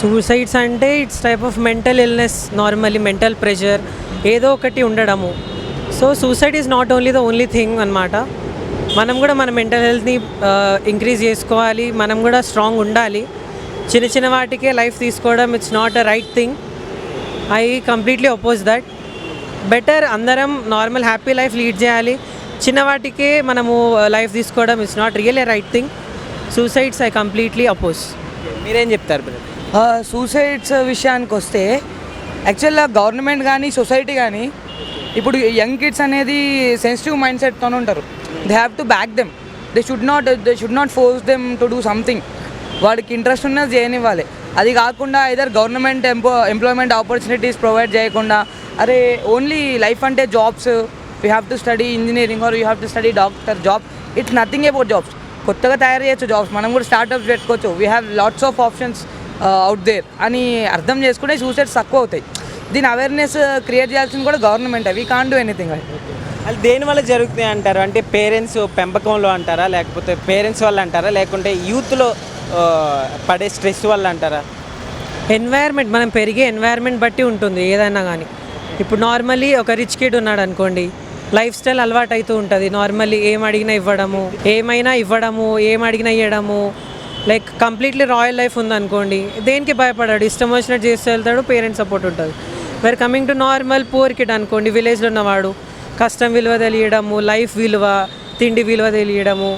Suicides అంటే it's type of mental illness normally mental pressure ఏదో ఒకటి ఉండడము. So suicide is not only the only thing అనమాట మనం కూడా మన మెంటల్ హెల్త్ని ఇంక్రీజ్ చేసుకోవాలి. మనం కూడా స్ట్రాంగ్ ఉండాలి. చిన్న చిన్న వాటికే లైఫ్ తీసుకోవడం it's not a right thing I completely oppose that better అందరం నార్మల్ హ్యాపీ లైఫ్ లీడ్ చేయాలి. చిన్నవాటికే మనము లైఫ్ తీసుకోవడం it's not real a right thing suicides I completely oppose మీరేం చెప్తారు బ్రదర్ సూసైడ్స్ విషయానికి వస్తే యాక్చువల్గా గవర్నమెంట్ కానీ సొసైటీ కానీ ఇప్పుడు యంగ్ కిడ్స్ అనేది సెన్సిటివ్ మైండ్ సెట్తో ఉంటారు. They have to back them they should not they should not force them to do something వాడికి ఇంట్రెస్ట్ ఉన్నది చేయనివ్వాలి. అది కాకుండా ఇదర్ గవర్నమెంట్ ఎంపో ఎంప్లాయ్మెంట్ ఆపర్చునిటీస్ ప్రొవైడ్ చేయకుండా అరే ఓన్లీ లైఫ్ అంటే jobs you have to study engineering or you have to study doctor job it's nothing about jobs కొత్తగా తయారు చేయొచ్చు జాబ్స్ మనం కూడా స్టార్ట్అప్స్ పెట్టుకోవచ్చు. We have lots of options out there అని అర్థం చేసుకుంటే సూసైడ్స్ తక్కువ అవుతాయి. దీని అవేర్నెస్ క్రియేట్ చేయాల్సింది కూడా government we can do anything అది దేని వల్ల జరుగుతుంది అంటారు? అంటే పేరెంట్స్ పెంపకంలో అంటారా? లేకపోతే పేరెంట్స్ వల్ల అంటారా? లేకుంటే యూత్లో పడే స్ట్రెస్ వల్ల అంటారా? ఎన్వైర్న్మెంట్ మనం పెరిగే ఎన్వైర్న్మెంట్ బట్టి ఉంటుంది ఏదైనా కానీ ఇప్పుడు నార్మల్లీ ఒక రిచ్ కిడ్ ఉన్నాడు అనుకోండి లైఫ్ స్టైల్ అలవాటు అవుతూ ఉంటుంది. నార్మల్లీ ఏం అడిగినా ఇవ్వడము ఏమైనా ఇవ్వడము ఏం అడిగినా ఇవ్వడము లైక్ కంప్లీట్లీ రాయల్ లైఫ్ ఉందనుకోండి దేనికి భయపడాడు? ఇష్టం వచ్చినట్టు చేస్తూ వెళ్తాడు పేరెంట్స్ సపోర్ట్ ఉంటుంది. Where coming to normal poor kid అనుకోండి విలేజ్లో ఉన్నవాడు కష్టం విలువ తెలియడము లైఫ్ విలువ తిండి విలువ తెలియడము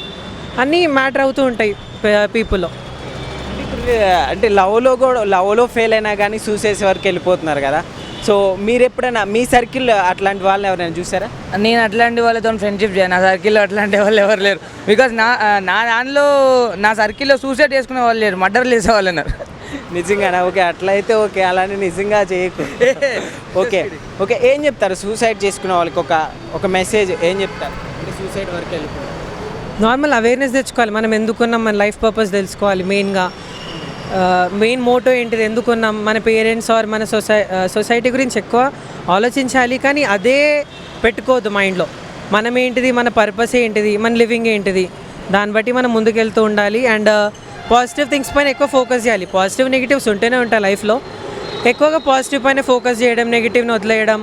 అన్నీ మ్యాటర్ అవుతూ ఉంటాయి పీపుల్లో అంటే లవ్లో కూడా లవ్లో ఫెయిల్ అయినా కానీ చూసేసే వరకు వెళ్ళిపోతున్నారు కదా. సో మీరు ఎప్పుడైనా మీ సర్కిల్లో అట్లాంటి వాళ్ళని ఎవరైనా చూసారా? నేను అట్లాంటి వాళ్ళతో ఫ్రెండ్షిప్ చేయను. నా సర్కిల్లో అట్లాంటి వాళ్ళు ఎవరు లేరు. బికాజ్ నా నా దానిలో నా సర్కిల్లో సూసైడ్ చేసుకునే వాళ్ళు లేరు. మర్డర్ చేసే వాళ్ళు ఉన్నారు. నిజంగానా? ఓకే అట్లయితే ఓకే. అలానే నిజంగా చేయకు. ఓకే. ఓకే ఏం చెప్తారు? సూసైడ్ చేసుకునే వాళ్ళకి ఒక ఒక మెసేజ్ ఏం చెప్తారు? అంటే సూసైడ్ వరకు వెళ్ళిపోతారు నార్మల్ అవేర్నెస్ తెచ్చుకోవాలి. మనం ఎందుకున్నాం? మన లైఫ్ పర్పస్ తెలుసుకోవాలి మెయిన్గా మెయిన్ మోటో ఏంటిది? ఎందుకున్నాం మన పేరెంట్స్ ఆర్ మన సొసై సొసైటీ గురించి ఎక్కువ ఆలోచించాలి కానీ అదే పెట్టుకోవద్దు మైండ్లో మనం ఏంటిది? మన పర్పస్ ఏంటిది? మన లివింగ్ ఏంటిది? దాన్ని బట్టి మనం ముందుకెళ్తూ ఉండాలి. అండ్ పాజిటివ్ థింగ్స్ పైన ఎక్కువ ఫోకస్ చేయాలి. పాజిటివ్ నెగిటివ్స్ ఉంటూనే ఉంటాయి లైఫ్లో ఎక్కువగా పాజిటివ్ పైన ఫోకస్ చేయడం నెగిటివ్ని వదిలేయడం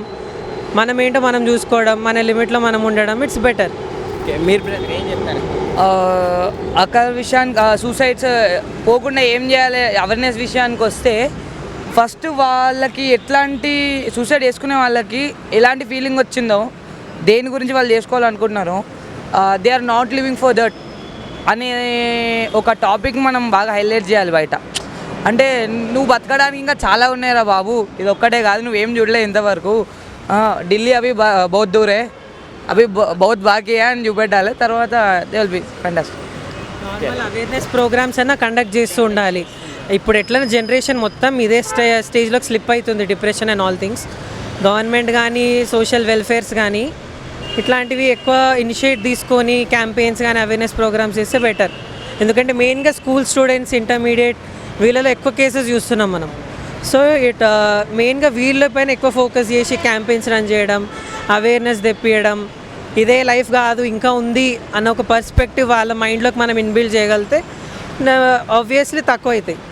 మనం ఏంటో మనం చూసుకోవడం మన లిమిట్లో మనం ఉండడం ఇట్స్ బెటర్ ఓకే మీరు ఏం చెప్తారు? అక్కడ విషయానికి సూసైడ్స్ పోకుండా ఏం చేయాలి? అవేర్నెస్ విషయానికి వస్తే ఫస్ట్ వాళ్ళకి ఎట్లాంటి సూసైడ్ చేసుకునే వాళ్ళకి ఎలాంటి ఫీలింగ్ వచ్చిందో దేని గురించి వాళ్ళు చేసుకోవాలనుకుంటున్నారో they are not living for that అనే ఒక టాపిక్ మనం బాగా హైలైట్ చేయాలి బయట. అంటే నువ్వు బతకడానికి ఇంకా చాలా ఉన్నాయిరా బాబు ఇది ఒక్కటే కాదు నువ్వేం చూడలే ఇంతవరకు. ఢిల్లీ అవి బా- దూరే అవి బౌత్ బాకీ అని చూపెట్టాలి. తర్వాత they will be fantastic awareness programmes అన్న కండక్ట్ చేస్తూ ఉండాలి. ఇప్పుడు ఎట్లా జనరేషన్ మొత్తం ఇదే స్టే స్టేజ్లోకి స్లిప్ అవుతుంది depression and all things government కానీ సోషల్ వెల్ఫేర్స్ కానీ ఇట్లాంటివి ఎక్కువ ఇనిషియేట్ తీసుకొని క్యాంపెయిన్స్ కానీ అవేర్నెస్ ప్రోగ్రామ్స్ చేస్తే బెటర్ ఎందుకంటే మెయిన్గా స్కూల్ స్టూడెంట్స్ ఇంటర్మీడియట్ వీళ్ళలో ఎక్కువ కేసెస్ చూస్తున్నాం మనం. సో ఇట్ మెయిన్గా uh, వీళ్ళపైన ఎక్కువ ఫోకస్ చేసి క్యాంపెయిన్స్ రన్ చేయడం అవేర్నెస్ తెప్పియడం ఇదే లైఫ్ కాదు ఇంకా ఉంది అన్న ఒక పర్స్పెక్టివ్ వాళ్ళ మైండ్లోకి మనం ఇన్బిల్డ్ చేయగలిగితే ఆబ్వియస్లీ తక్కువ అవుతాయి